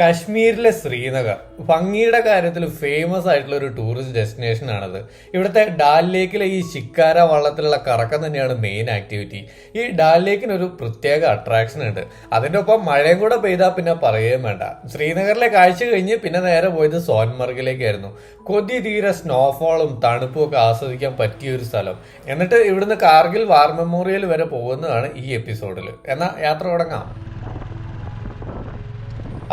കശ്മീരിലെ ശ്രീനഗർ. ഭംഗിയുടെ കാര്യത്തിൽ ഫേമസ് ആയിട്ടുള്ള ഒരു ടൂറിസ്റ്റ് ഡെസ്റ്റിനേഷൻ ആണത്. ഇവിടുത്തെ ഡാൽ ലേക്കിലെ ഈ ശിക്കാര വള്ളത്തിലുള്ള കറക്കം തന്നെയാണ് മെയിൻ ആക്ടിവിറ്റി ഈ ഡാൽ ലേക്കിന് ഒരു പ്രത്യേക അട്രാക്ഷൻ ഉണ്ട്. അതിന്റെ ഒപ്പം മഴയും കൂടെ പെയ്താൽ പിന്നെ പറയുകയും വേണ്ട. ശ്രീനഗറിലെ കാഴ്ച കഴിഞ്ഞ് പിന്നെ നേരെ പോയത് സോൻമർഗിലേക്കായിരുന്നു. കൊതി തീരെ സ്നോഫോളും തണുപ്പും ഒക്കെ ആസ്വദിക്കാൻ പറ്റിയ ഒരു സ്ഥലം. എന്നിട്ട് ഇവിടുന്ന് കാർഗിൽ വാർ മെമ്മോറിയൽ വരെ പോകുന്നതാണ് ഈ എപ്പിസോഡിൽ എന്നാൽ യാത്ര തുടങ്ങാം.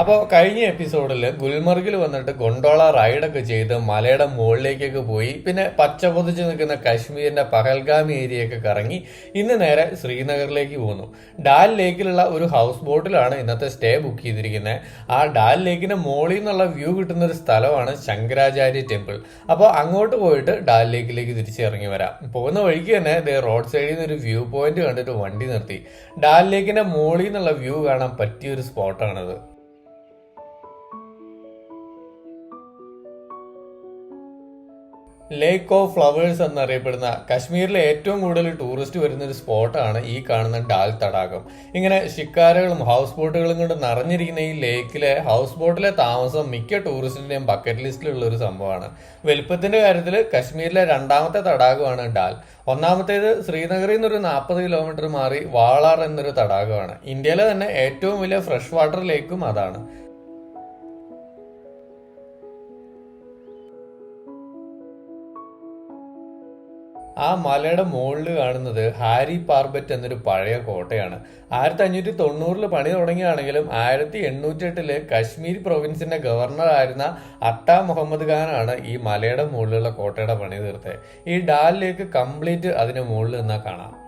അപ്പോൾ കഴിഞ്ഞ എപ്പിസോഡിൽ ഗുൽമർഗിൽ വന്നിട്ട് ഗൊണ്ടോള റൈഡൊക്കെ ചെയ്ത് മലയുടെ മുകളിലേക്കൊക്കെ പോയി. പിന്നെ പച്ച പൊതിച്ച് നിൽക്കുന്ന കാശ്മീരിന്റെ പഹൽഗാം ഏരിയയൊക്കെ കറങ്ങി ഇന്ന് നേരെ ശ്രീനഗറിലേക്ക് പോകുന്നു. ഡാൽ ലേക്കിലുള്ള ഒരു ഹൗസ് ബോട്ടിലാണ് ഇന്നത്തെ സ്റ്റേ ബുക്ക് ചെയ്തിരിക്കുന്നത്. ആ ഡാൽ ലേക്കിന്റെ മുകളിൽ നിന്നുള്ള വ്യൂ കിട്ടുന്ന ഒരു സ്ഥലമാണ് ശങ്കരാചാര്യ ടെമ്പിൾ അപ്പോൾ അങ്ങോട്ട് പോയിട്ട് ഡാൽ ലേക്കിലേക്ക് തിരിച്ചിറങ്ങി വരാം. പോകുന്ന വഴിക്ക് തന്നെ ദേ റോഡ് സൈഡിൽ നിന്ന് ഒരു വ്യൂ പോയിന്റ് കണ്ടിട്ട് വണ്ടി നിർത്തി. ഡാൽ ലേക്കിന്റെ മുകളിൽ നിന്നുള്ള വ്യൂ കാണാൻ പറ്റിയ ഒരു സ്പോട്ടാണത് ലേക്ക് ഓഫ് ഫ്ലവേഴ്സ് എന്നറിയപ്പെടുന്ന കശ്മീരിലെ ഏറ്റവും കൂടുതൽ ടൂറിസ്റ്റ് വരുന്ന ഒരു സ്പോട്ടാണ് ഈ കാണുന്ന ഡാൽ തടാകം ഇങ്ങനെ ഷിക്കാരകളും ഹൗസ് ബോട്ടുകളും കൊണ്ട് നിറഞ്ഞിരിക്കുന്ന ഈ ലേക്കിലെ ഹൗസ് ബോട്ടിലെ താമസം മിക്ക ടൂറിസ്റ്റിന്റെയും ബക്കറ്റ് ലിസ്റ്റിലുള്ള ഒരു സംഭവമാണ്. വലിപ്പത്തിന്റെ കാര്യത്തിൽ കശ്മീരിലെ രണ്ടാമത്തെ തടാകമാണ് ഡാൽ ഒന്നാമത്തേത് ശ്രീനഗറിൽ നിന്നൊരു നാൽപ്പത് കിലോമീറ്റർ മാറി വാളാർ എന്നൊരു തടാകമാണ്. ഇന്ത്യയിലെ തന്നെ ഏറ്റവും വലിയ ഫ്രഷ് വാട്ടർ ലേക്കും അതാണ്. ആ മലയുടെ മുകളിൽ കാണുന്നത് ഹാരി പാർബറ്റ് എന്നൊരു പഴയ കോട്ടയാണ്. ആയിരത്തി അഞ്ഞൂറ്റി തൊണ്ണൂറിൽ പണി തുടങ്ങിയാണെങ്കിലും ആയിരത്തി എണ്ണൂറ്റി എട്ടിൽ കശ്മീർ പ്രൊവിൻസിന്റെ ഗവർണർ ആയിരുന്ന അട്ട മുഹമ്മദ് ഖാനാണ് ഈ മലയുടെ മുകളിലുള്ള കോട്ടയുടെ പണി തീർത്തത്. ഈ ഡാലിലേക്ക് കംപ്ലീറ്റ് അതിന് മുകളിൽ നിന്നാ കാണാം.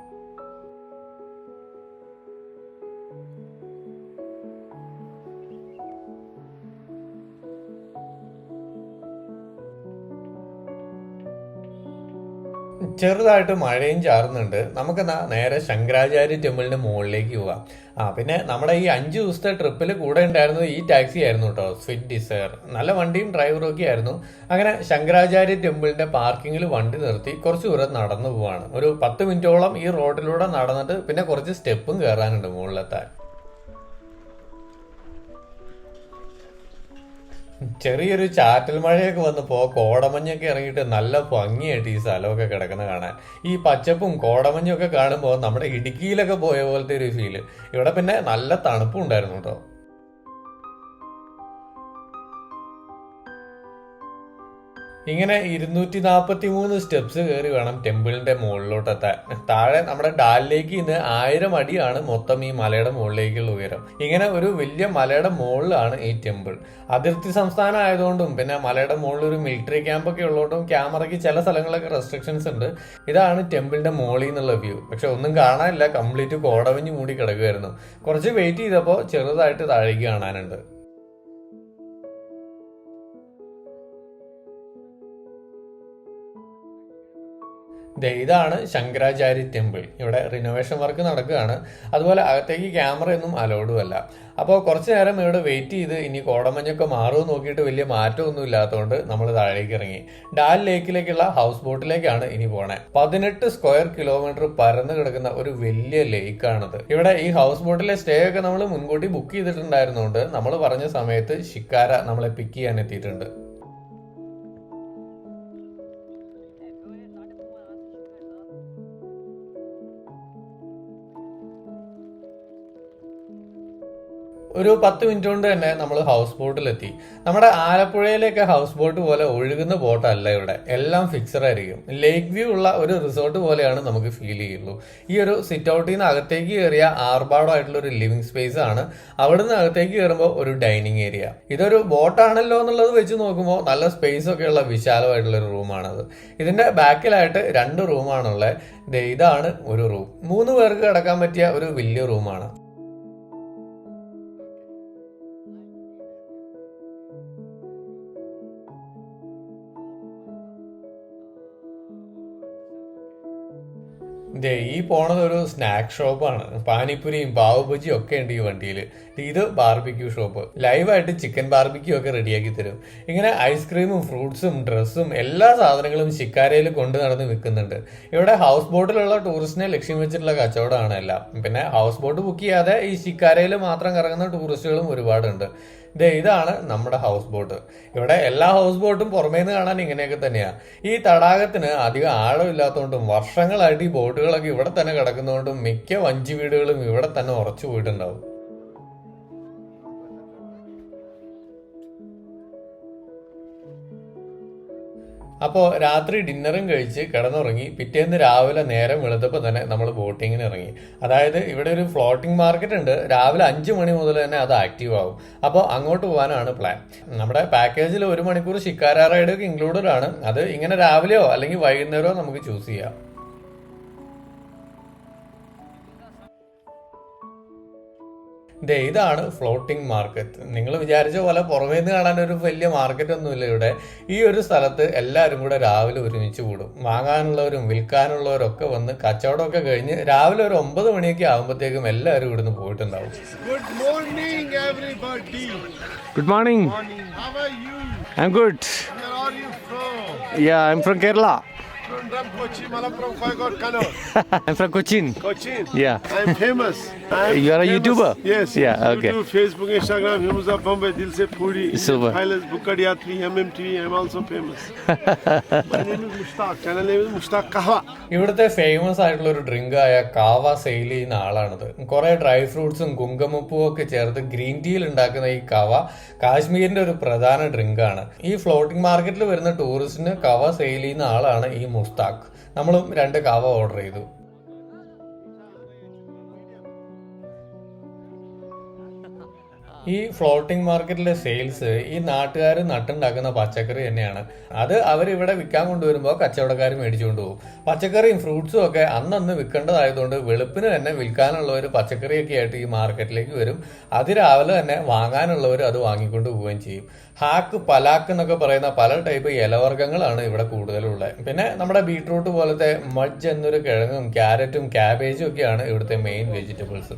ചെറുതായിട്ട് മഴയും ചാറുന്നുണ്ട്. നമുക്ക് നേരെ ശങ്കരാചാര്യ ടെമ്പിളിന്റെ മുകളിലേക്ക് പോവാം ആ പിന്നെ നമ്മുടെ ഈ അഞ്ച് ദിവസത്തെ ട്രിപ്പിൽ കൂടെ ഉണ്ടായിരുന്നത് ഈ ടാക്സി ആയിരുന്നു കേട്ടോ സ്വിഫ്റ്റ് ഡിസയർ നല്ല വണ്ടിയും ഡ്രൈവറും ഒക്കെ ആയിരുന്നു. അങ്ങനെ ശങ്കരാചാര്യ ടെമ്പിളിന്റെ പാർക്കിങ്ങിൽ വണ്ടി നിർത്തി കുറച്ച് ദൂരം നടന്നു പോവാണ്. ഒരു പത്ത് മിനിറ്റോളം ഈ റോഡിലൂടെ നടന്നിട്ട് പിന്നെ കുറച്ച് സ്റ്റെപ്പും കയറാനുണ്ട് മുകളിലെത്താൻ. ചെറിയൊരു ചാറ്റൽ മഴയൊക്കെ വന്നപ്പോ കോടമഞ്ഞൊക്കെ ഇറങ്ങിയിട്ട് നല്ല ഭംഗിയായിട്ട് ഈ സ്ഥലമൊക്കെ കിടക്കുന്ന കാണാൻ. ഈ പച്ചപ്പും കോടമഞ്ഞും ഒക്കെ കാണുമ്പോൾ നമ്മുടെ ഇടുക്കിയിലൊക്കെ പോയ പോലത്തെ ഒരു ഫീൽ ഇവിടെ പിന്നെ നല്ല തണുപ്പും ഉണ്ടായിരുന്നു കേട്ടോ. ഇങ്ങനെ ഇരുന്നൂറ്റി നാൽപ്പത്തി മൂന്ന് സ്റ്റെപ്സ് കയറി വേണം ടെമ്പിളിന്റെ മുകളിലോട്ട് എത്താൻ താഴെ നമ്മുടെ ഡാലിലേക്ക് ഇന്ന് ആയിരം അടിയാണ് മൊത്തം ഈ മലയുടെ മുകളിലേക്കുള്ള ഉയരം. ഇങ്ങനെ ഒരു വലിയ മലയുടെ മുകളിലാണ് ഈ ടെമ്പിൾ അതിർത്തി സംസ്ഥാനം ആയതുകൊണ്ടും പിന്നെ മലയുടെ മുകളിൽ ഒരു മിലിറ്ററി ക്യാമ്പൊക്കെ ഉള്ളതുകൊണ്ടും ക്യാമറയ്ക്ക് ചില സ്ഥലങ്ങളൊക്കെ റെസ്ട്രിക്ഷൻസ് ഉണ്ട്. ഇതാണ് ടെമ്പിളിന്റെ മുകളിൽ നിന്നുള്ള വ്യൂ പക്ഷെ ഒന്നും കാണാനില്ല. കംപ്ലീറ്റ് കോടവഞ്ഞ് മൂടി കിടക്കുമായിരുന്നു കുറച്ച് വെയിറ്റ് ചെയ്തപ്പോൾ ചെറുതായിട്ട് താഴേക്ക് കാണാനുണ്ട്. ഇതാണ് ശങ്കരാചാര്യ ടെമ്പിൾ. ഇവിടെ റിനോവേഷൻ വർക്ക് നടക്കുകയാണ്. അതുപോലെ അകത്തേക്ക് ക്യാമറയൊന്നും ഒന്നും അലൗഡും അല്ല. അപ്പോൾ കുറച്ച് നേരം ഇവിടെ വെയിറ്റ് ചെയ്ത് ഇനി കോടമഞ്ഞൊക്കെ മാറുമോ നോക്കിയിട്ട് വലിയ മാറ്റമൊന്നും ഇല്ലാത്തതുകൊണ്ട് നമ്മൾ താഴേക്ക് ഇറങ്ങി. ഡാൽ ലേക്കിലേക്കുള്ള ഹൗസ് ബോട്ടിലേക്കാണ് ഇനി പോണേ. പതിനെട്ട് സ്ക്വയർ കിലോമീറ്റർ പരന്നു കിടക്കുന്ന ഒരു വലിയ ലേക്കാണിത് ഇവിടെ ഈ ഹൗസ് ബോട്ടിലെ സ്റ്റേ ഒക്കെ നമ്മൾ മുൻകൂട്ടി ബുക്ക് ചെയ്തിട്ടുണ്ടായിരുന്നുകൊണ്ട് നമ്മൾ പറഞ്ഞ സമയത്ത് ഷിക്കാര നമ്മളെ പിക്ക് ചെയ്യാൻ എത്തിയിട്ടുണ്ട്. ഒരു പത്ത് മിനിറ്റ് കൊണ്ട് തന്നെ നമ്മൾ ഹൗസ് ബോട്ടിലെത്തി നമ്മുടെ ആലപ്പുഴയിലേക്ക് ഹൗസ് ബോട്ട് പോലെ ഒഴുകുന്ന ബോട്ടല്ല ഇവിടെ. എല്ലാം ഫിക്സഡ് ആയിരിക്കും. ലേക്ക് വ്യൂ ഉള്ള ഒരു റിസോർട്ട് പോലെയാണ് നമുക്ക് ഫീൽ ചെയ്യുള്ളൂ. ഈ ഒരു സിറ്റ് ഔട്ടിൽ നിന്ന് അകത്തേക്ക് കയറിയ ആർഭാടമായിട്ടുള്ള ഒരു ലിവിംഗ് സ്പേസ് ആണ്. അവിടെ നിന്ന് അകത്തേക്ക് കയറുമ്പോൾ ഒരു ഡൈനിങ് ഏരിയ ഇതൊരു ബോട്ടാണല്ലോ എന്നുള്ളത് വെച്ച് നോക്കുമ്പോൾ നല്ല സ്പേസ് ഒക്കെ ഉള്ള വിശാലമായിട്ടുള്ള ഒരു റൂമാണത് ഇതിന്റെ ബാക്കിലായിട്ട് രണ്ട് റൂമാണുള്ളത് ഇതാണ് ഒരു റൂം മൂന്ന് പേർക്ക് കിടക്കാൻ പറ്റിയ ഒരു വലിയ റൂമാണ് ഈ പോണത് ഒരു സ്നാക്ക് ഷോപ്പാണ് പാനിപ്പുരിയും പാവഭജിയും ഒക്കെ ഉണ്ട് ഈ വണ്ടിയിൽ ഇത് ബാർബിക്യൂ ഷോപ്പ് ലൈവായിട്ട് ചിക്കൻ ബാർബിക്യൂ ഒക്കെ റെഡിയാക്കി തരും. ഇങ്ങനെ ഐസ്ക്രീമും ഫ്രൂട്ട്സും ഡ്രസ്സും എല്ലാ സാധനങ്ങളും ശിക്കാരയിൽ കൊണ്ട് നടന്ന് വിൽക്കുന്നുണ്ട്. ഇവിടെ ഹൗസ് ബോട്ടിലുള്ള ടൂറിസ്റ്റിനെ ലക്ഷ്യം വെച്ചിട്ടുള്ള കച്ചവടമാണ് എല്ലാം. പിന്നെ ഹൗസ് ബോട്ട് ബുക്ക് ചെയ്യാതെ ഈ ശിക്കാരയിൽ മാത്രം കറങ്ങുന്ന ടൂറിസ്റ്റുകളും ഒരുപാടുണ്ട്. ദേ ഇതാണ് നമ്മുടെ ഹൗസ് ബോട്ട് ഇവിടെ എല്ലാ ഹൗസ് ബോട്ടും പുറമേ നിന്ന് കാണാൻ ഇങ്ങനെയൊക്കെ തന്നെയാണ് ഈ തടാകത്തിന് അധികം ആഴമില്ലാത്തതുകൊണ്ടും വർഷങ്ങളായിട്ട് ഈ ബോട്ടുകളൊക്കെ ഇവിടെ തന്നെ കിടക്കുന്നതുകൊണ്ടും മിക്ക വഞ്ചി വീടുകളും ഇവിടെ തന്നെ ഉറച്ചു പോയിട്ടുണ്ടാവും. അപ്പോൾ രാത്രി ഡിന്നറും കഴിച്ച് കിടന്നുറങ്ങി പിറ്റേന്ന് രാവിലെ നേരം വെളുത്തപ്പോൾ തന്നെ നമ്മൾ ബോട്ടിങ്ങിന് ഇറങ്ങി. അതായത് ഇവിടെ ഒരു ഫ്ലോട്ടിംഗ് മാർക്കറ്റ് ഉണ്ട്. രാവിലെ അഞ്ച് മണി മുതൽ തന്നെ അത് ആക്റ്റീവ് ആവും. അപ്പോൾ അങ്ങോട്ട് പോകാനാണ് പ്ലാൻ നമ്മുടെ പാക്കേജിൽ ഒരു മണിക്കൂർ ശിക്കാര റൈഡൊക്കെ ഇൻക്ലൂഡഡ് ആണ്. അത് ഇങ്ങനെ രാവിലെയോ അല്ലെങ്കിൽ വൈകുന്നേരമോ നമുക്ക് ചൂസ് ചെയ്യാം. ദേ ഇതാണ് ഫ്ലോട്ടിംഗ് മാർക്കറ്റ് നിങ്ങൾ വിചാരിച്ച പോലെ പുറമേ നിന്ന് കാണാൻ ഒരു വലിയ മാർക്കറ്റ് ഒന്നുമില്ല ഇവിടെ. ഈ ഒരു സ്ഥലത്ത് എല്ലാവരും കൂടെ രാവിലെ ഒരുമിച്ച് കൂടും. വാങ്ങാനുള്ളവരും വിൽക്കാനുള്ളവരും ഒക്കെ വന്ന് കച്ചവടമൊക്കെ കഴിഞ്ഞ് രാവിലെ ഒരു ഒമ്പത് മണിയൊക്കെ ആകുമ്പോഴത്തേക്കും എല്ലാവരും ഇവിടുന്ന് പോയിട്ടുണ്ടാവും. Good morning everybody good morning how are you I am good are you yeah I am from from Kerala. From Ram Kochi, Malappuram, Koyakot, Kannur. I'm from Cochin. Cochin. Yeah. I'm famous. I'm You are a famous. YouTuber? Yes. Yeah, okay. YouTube, Facebook, Instagram, Himuza Bombay, Dil Se Puri, Super. Pilots, Bukhari, Yatri, MMTV. I'm also famous. My name is Mushtaq. Channel name is Mushtaq Kahwa. ഇവിടുത്തെ famous ആയിട്ടുള്ള ഒരു drink ആയ കാവ sale ചെയ്യുന്ന ആളാണത് കുറെ dry ഫ്രൂട്ട്സും കുങ്കുമപ്പൂവും ഒക്കെ ചേർത്ത് green ടീയിൽ ഉണ്ടാക്കുന്ന ഈ കവ കാശ്മീരിന്റെ ഒരു പ്രധാന ഡ്രിങ്ക് ആണ് ഈ ഫ്ലോട്ടിംഗ് മാർക്കറ്റിൽ വരുന്ന ടൂറിസ്റ്റിന് കവ സെയിൽ ചെയ്യുന്ന ആളാണ് ഈ മുസ്താഖ് നമ്മളും രണ്ട് കാവ ഓർഡർ ചെയ്തു. ഈ ഫ്ലോട്ടിംഗ് മാർക്കറ്റിലെ സെയിൽസ് ഈ നാട്ടുകാർ നട്ടുണ്ടാക്കുന്ന പച്ചക്കറി തന്നെയാണ്. അത് അവരിവിടെ വിൽക്കാൻ കൊണ്ടുവരുമ്പോൾ കച്ചവടക്കാർ മേടിച്ചു കൊണ്ടുപോകും പച്ചക്കറിയും ഫ്രൂട്ട്സും ഒക്കെ അന്നന്ന് വിൽക്കേണ്ടതായതുകൊണ്ട് വെളുപ്പിന് തന്നെ വിൽക്കാനുള്ളവർ പച്ചക്കറിയൊക്കെ ആയിട്ട് ഈ മാർക്കറ്റിലേക്ക് വരും. അതിരാവിലെ തന്നെ വാങ്ങാനുള്ളവർ അത് വാങ്ങിക്കൊണ്ട് പോവുകയും ചെയ്യും. ഹാക്ക് പലാക്ക് എന്നൊക്കെ പറയുന്ന പല ടൈപ്പ് ഇലവർഗങ്ങളാണ് ഇവിടെ കൂടുതലുള്ളത്. പിന്നെ നമ്മുടെ ബീട്രൂട്ട് പോലത്തെ മഡ്ജ് എന്നൊരു കിഴങ്ങും ക്യാരറ്റും ക്യാബേജും ഒക്കെയാണ് ഇവിടുത്തെ main vegetables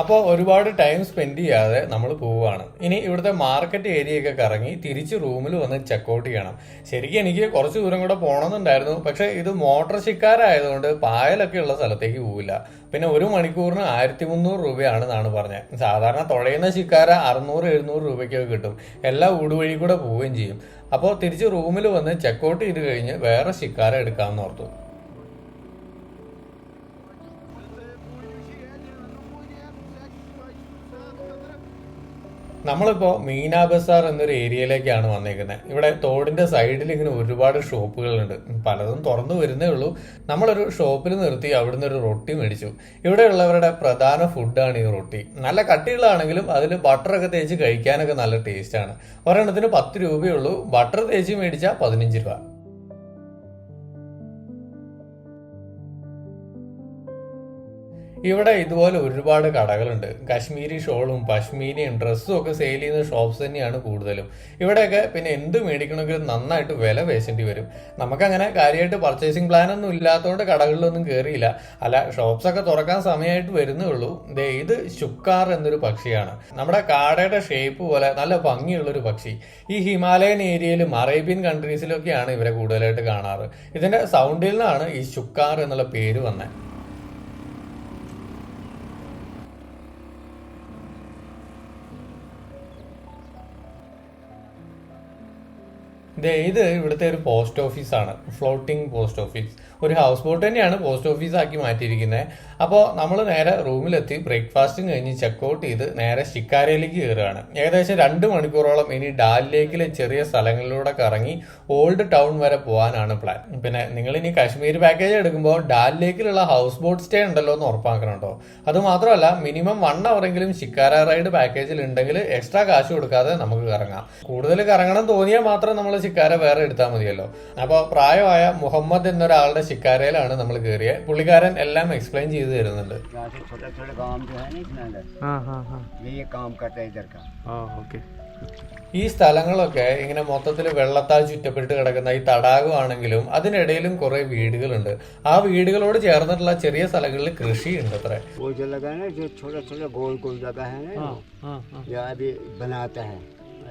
അപ്പോൾ ഒരുപാട് ടൈം സ്പെൻഡ് ചെയ്യാതെ നമ്മൾ പോവുകയാണ്. ഇനി ഇവിടുത്തെ മാർക്കറ്റ് ഏരിയയൊക്കെ കറങ്ങി തിരിച്ച് റൂമിൽ വന്ന് ചെക്കൗട്ട് ചെയ്യണം. ശരിക്കും എനിക്ക് കുറച്ച് ദൂരം കൂടെ പോകണമെന്നുണ്ടായിരുന്നു പക്ഷേ ഇത് മോട്ടോർ ശിക്കാരായതുകൊണ്ട് പായലൊക്കെ ഉള്ള സ്ഥലത്തേക്ക് പോവില്ല. പിന്നെ ഒരു മണിക്കൂറിന് ആയിരത്തി മുന്നൂറ് രൂപയാണെന്നാണ് പറഞ്ഞത്. സാധാരണ തുഴയുന്ന ശിക്കാര അറുന്നൂറ് എഴുന്നൂറ് രൂപയ്ക്കൊക്കെ കിട്ടും. എല്ലാ ഊടുവഴി കൂടെ പോവുകയും ചെയ്യും. അപ്പോൾ തിരിച്ച് റൂമിൽ വന്ന് ചെക്കൗട്ട് ചെയ്ത് കഴിഞ്ഞ് വേറെ ശിക്കാര എടുക്കാമെന്ന് ഓർത്തു. നമ്മളിപ്പോ മീനാ ബസാർ എന്നൊരു ഏരിയയിലേക്കാണ് വന്നേക്കുന്നത് ഇവിടെ തോടിന്റെ സൈഡിൽ ഇങ്ങനെ ഒരുപാട് ഷോപ്പുകളുണ്ട്. പലതും തുറന്നു വരുന്നേ ഉള്ളൂ. നമ്മളൊരു ഷോപ്പിൽ നിർത്തി അവിടുന്ന് ഒരു റൊട്ടി മേടിച്ചു. ഇവിടെയുള്ളവരുടെ പ്രധാന ഫുഡാണ് ഈ റൊട്ടി. നല്ല കട്ടിയുള്ളതാണെങ്കിലും അതിൽ ബട്ടറൊക്കെ തേച്ച് കഴിക്കാനൊക്കെ നല്ല ടേസ്റ്റാണ്. ഒരെണ്ണത്തിന് പത്ത് രൂപയുള്ളൂ ബട്ടർ തേച്ച് മേടിച്ചാൽ പതിനഞ്ച് രൂപ. ഇവിടെ ഇതുപോലെ ഒരുപാട് കടകളുണ്ട്. കാശ്മീരി ഷോളും പശ്മീനിയും ഡ്രസ്സും ഒക്കെ സെയിൽ ചെയ്യുന്ന ഷോപ്സ് തന്നെയാണ് കൂടുതലും. ഇവിടെയൊക്കെ പിന്നെ എന്ത് മേടിക്കണമെങ്കിലും നന്നായിട്ട് വില പേശേണ്ടി വരും. നമുക്കങ്ങനെ കാര്യമായിട്ട് പർച്ചേസിംഗ് പ്ലാൻ ഒന്നും ഇല്ലാത്തതുകൊണ്ട് കടകളിലൊന്നും കയറിയില്ല അല്ല ഷോപ്സ് ഒക്കെ തുറക്കാൻ സമയമായിട്ട് വരുന്നേ ഉള്ളൂ. ദേ ഇത് ശുക്കാർ എന്നൊരു പക്ഷിയാണ്. നമ്മുടെ കാടയുടെ ഷേപ്പ് പോലെ നല്ല ഭംഗിയുള്ളൊരു പക്ഷി. ഈ ഹിമാലയൻ ഏരിയയിലും അറേബ്യൻ കൺട്രീസിലൊക്കെയാണ് ഇവരെ കൂടുതലായിട്ട് കാണാറ്. ഇതിന്റെ സൗണ്ടിൽ നിന്നാണ് ഈ ശുക്കാർ എന്നുള്ള പേര് വന്നത് ഇത് ഇവിടുത്തെ ഒരു പോസ്റ്റ് ഓഫീസാണ്. ഫ്ലോട്ടിംഗ് പോസ്റ്റ് ഓഫീസ് ഒരു ഹൗസ് ബോട്ട് തന്നെയാണ് പോസ്റ്റ് ഓഫീസാക്കി മാറ്റിയിരിക്കുന്നത് അപ്പോൾ നമ്മൾ നേരെ റൂമിലെത്തി. ബ്രേക്ക്ഫാസ്റ്റും കഴിഞ്ഞ് ചെക്കൗട്ട് ചെയ്ത് നേരെ ഷിക്കാരയിലേക്ക് കയറുകയാണ് ഏകദേശം രണ്ട് മണിക്കൂറോളം ഇനി ഡാലിലേക്കിലെ ചെറിയ സ്ഥലങ്ങളിലൂടെ കറങ്ങി ഓൾഡ് ടൗൺ വരെ പോകാനാണ് പ്ലാൻ പിന്നെ നിങ്ങൾ ഇനി കാശ്മീർ പാക്കേജ് എടുക്കുമ്പോൾ ഡാലിലേക്കിലുള്ള ഹൗസ് ബോട്ട് സ്റ്റേ ഉണ്ടല്ലോ എന്ന് ഉറപ്പാക്കണം കേട്ടോ. അത് മാത്രമല്ല മിനിമം വൺ അവറെങ്കിലും ഷിക്കാര റൈഡ് പാക്കേജിൽ ഉണ്ടെങ്കിൽ എക്സ്ട്രാ കാശ് കൊടുക്കാതെ നമുക്ക് കറങ്ങാം. കൂടുതൽ കറങ്ങണം തോന്നിയാൽ മാത്രം നമ്മൾ ഷിക്കാര വേറെ എടുത്താൽ മതിയല്ലോ. അപ്പോൾ പ്രായമായ മുഹമ്മദ് എന്നൊരാളുടെ ഷിക്കാരയിലാണ് നമ്മൾ കയറിയത് പുള്ളിക്കാരൻ എല്ലാം എക്സ്പ്ലെയിൻ ചെയ്തു. തരുന്നുണ്ട് यहाँ से छोटा छोटा गांव जो है ना इसमें अंदर हाँ हाँ हाँ ये ये काम करता है इधर का हाँ ओके ഈ സ്ഥലങ്ങളൊക്കെ ഇങ്ങനെ മൊത്തത്തിൽ വെള്ളത്താൽ ചുറ്റപ്പെട്ട് കിടക്കുന്ന ഈ തടാകമാണെങ്കിലും അതിനിടയിലും കുറെ വീടുകളുണ്ട് ആ വീടുകളോട് ചേർന്നിട്ടുള്ള ചെറിയ സ്ഥലങ്ങളിൽ കൃഷിയുണ്ട് അത്ര वो जो लगा है ना जो छोटा छोटा गोल गोल जगह है ना हाँ हाँ ये अभी बनाता है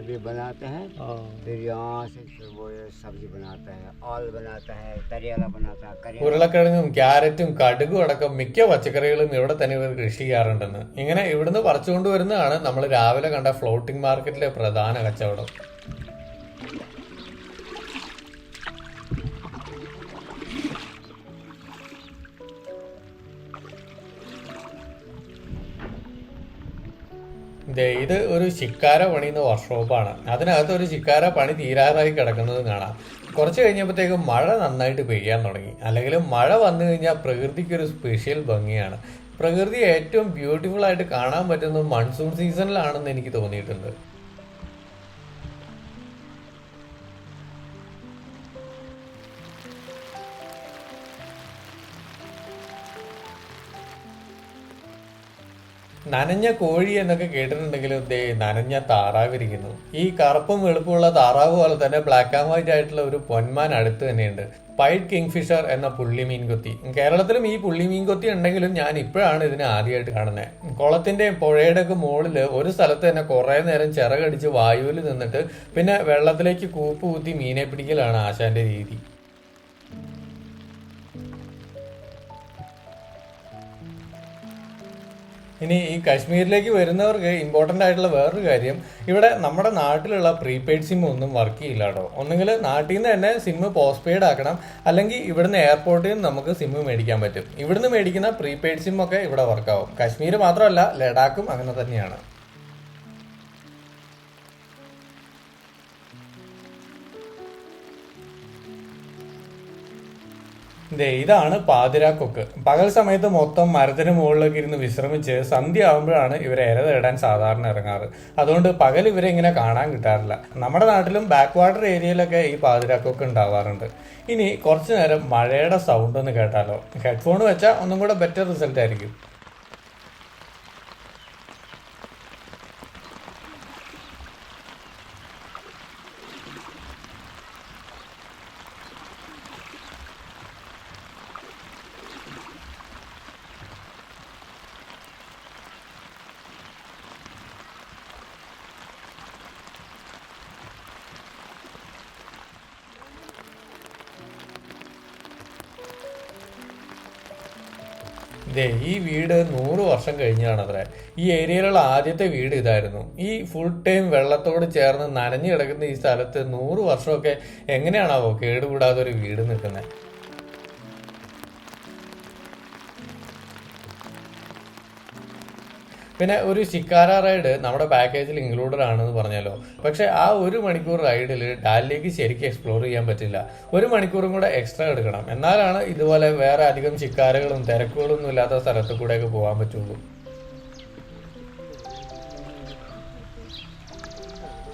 अभी बनाते हैं हाँ फिर यहाँ से फिर वो ये सब्जी बनाता है ऑल बनाता है तरियाला बनाता है करियाला ഉരുളക്കിഴങ്ങും ക്യാരറ്റും കടുകും അടക്കം മിക്ക പച്ചക്കറികളും ഇവിടെ തന്നെ ഇവർ കൃഷി ചെയ്യാറുണ്ടെന്ന് ഇങ്ങനെ ഇവിടുന്ന് പറിച്ചുകൊണ്ട് വരുന്നതാണ് നമ്മൾ രാവിലെ കണ്ട ഫ്ലോട്ടിംഗ് മാർക്കറ്റിലെ പ്രധാന കച്ചവടം ഇത് ഒരു ശിക്കാര പണിയുന്ന വർക്ക്ഷോപ്പാണ് അതിനകത്ത് ഒരു ശിക്കാര പണി തീരാറായി കിടക്കുന്നത് കാണാം. കുറച്ച് കഴിഞ്ഞപ്പോഴത്തേക്കും മഴ നന്നായിട്ട് പെയ്യാൻ തുടങ്ങി. അല്ലെങ്കിൽ മഴ വന്നു കഴിഞ്ഞാൽ പ്രകൃതിക്കൊരു സ്പെഷ്യൽ ഭംഗിയാണ്. പ്രകൃതി ഏറ്റവും ബ്യൂട്ടിഫുൾ ആയിട്ട് കാണാൻ പറ്റുന്നത് മൺസൂൺ സീസണിലാണെന്ന് എനിക്ക് തോന്നിയിട്ടുണ്ട്. നനഞ്ഞ കോഴി എന്നൊക്കെ കേട്ടിട്ടുണ്ടെങ്കിലും ദേ നനഞ്ഞ താറാവിരിക്കുന്നു. ഈ കറുപ്പും വെളുപ്പുമുള്ള താറാവ് പോലെ തന്നെ ബ്ലാക്ക് ആൻഡ് വൈറ്റ് ആയിട്ടുള്ള ഒരു പൊന്മാൻ അടുത്ത് തന്നെയുണ്ട്. പൈറ്റ് കിങ്ഫിഷർ എന്ന പുള്ളി മീൻകൊത്തി കേരളത്തിലും ഈ പുള്ളി മീൻകൊത്തി ഉണ്ടെങ്കിലും ഞാൻ ഇപ്പോഴാണ് ഇതിനെ ആദ്യമായിട്ട് കാണുന്നത്. കുളത്തിന്റെയും പുഴയുടെ ഒക്കെ മുകളിൽ ഒരു സ്ഥലത്ത് തന്നെ കുറേ നേരം ചിറകടിച്ച് വായുവിൽ നിന്നിട്ട് പിന്നെ വെള്ളത്തിലേക്ക് കൂപ്പ് കുത്തി മീനെ പിടിക്കലാണ് ആശാന്റെ രീതി. ഇനി ഈ കാശ്മീരിലേക്ക് വരുന്നവർക്ക് ഇമ്പോർട്ടന്റ് ആയിട്ടുള്ള വേറൊരു കാര്യം ഇവിടെ നമ്മുടെ നാട്ടിലുള്ള പ്രീപെയ്ഡ് സിം ഒന്നും വർക്ക് ചെയ്യില്ല കേട്ടോ ഒന്നുകിൽ നാട്ടിൽ നിന്ന് തന്നെ സിം പോസ്റ്റ് പെയ്ഡ് ആക്കണം അല്ലെങ്കിൽ ഇവിടുന്ന് എയർപോർട്ടിൽ നിന്ന് നമുക്ക് സിം മേടിക്കാൻ പറ്റും. ഇവിടുന്ന് മേടിക്കുന്ന പ്രീപെയ്ഡ് സിം ഒക്കെ ഇവിടെ വർക്കാവും കാശ്മീർ മാത്രമല്ല ലഡാക്കും അങ്ങനെ തന്നെയാണ്. ദേ ഇതാണ് പാതിരാക്കൊക്ക് പകൽ സമയത്ത് മൊത്തം മരത്തിന് മുകളിലൊക്കെ ഇരുന്ന് വിശ്രമിച്ച് സന്ധ്യ ആകുമ്പോഴാണ് ഇവരെ ഇര തേടാൻ സാധാരണ ഇറങ്ങാറ്. അതുകൊണ്ട് പകൽ ഇവരെ ഇങ്ങനെ കാണാൻ കിട്ടാറില്ല. നമ്മുടെ നാട്ടിലും ബാക്ക് വാട്ടർ ഏരിയയിലൊക്കെ ഈ പാതിരാക്കൊക്കെ ഉണ്ടാവാറുണ്ട്. ഇനി കുറച്ചു നേരം മഴയുടെ സൗണ്ട് ഒന്ന് കേട്ടാലോ. ഹെഡ്ഫോൺ വെച്ചാൽ ഒന്നും കൂടെ ബെറ്റർ റിസൾട്ട് ആയിരിക്കും. ദേ ഈ വീട് നൂറ് വർഷം കഴിഞ്ഞാണത്രേ ഈ ഏരിയയിലുള്ള ആദ്യത്തെ വീട് ഇതായിരുന്നു. ഈ ഫുൾ ടൈം വെള്ളത്തോട് ചേർന്ന് നനഞ്ഞു കിടക്കുന്ന ഈ സ്ഥലത്ത് നൂറ് വർഷമൊക്കെ എങ്ങനെയാണാവോ കേടുകൂടാതെ ഒരു വീട് നിൽക്കുന്നത് പിന്നെ ഒരു ശിക്കാര റൈഡ് നമ്മുടെ പാക്കേജിൽ ഇൻക്ലൂഡഡ് ആണെന്ന് പറഞ്ഞല്ലോ. പക്ഷെ ആ ഒരു മണിക്കൂർ റൈഡിൽ ഡാലിലേക്ക് ശരിക്കും എക്സ്പ്ലോർ ചെയ്യാൻ പറ്റില്ല. ഒരു മണിക്കൂറും കൂടെ എക്സ്ട്രാ എടുക്കണം. എന്നാലാണ് ഇതുപോലെ വേറെ അധികം ശിക്കാരകളും തിരക്കുകളൊന്നും ഇല്ലാത്ത സ്ഥലത്ത് കൂടെയൊക്കെ പോകാൻ പറ്റുള്ളൂ.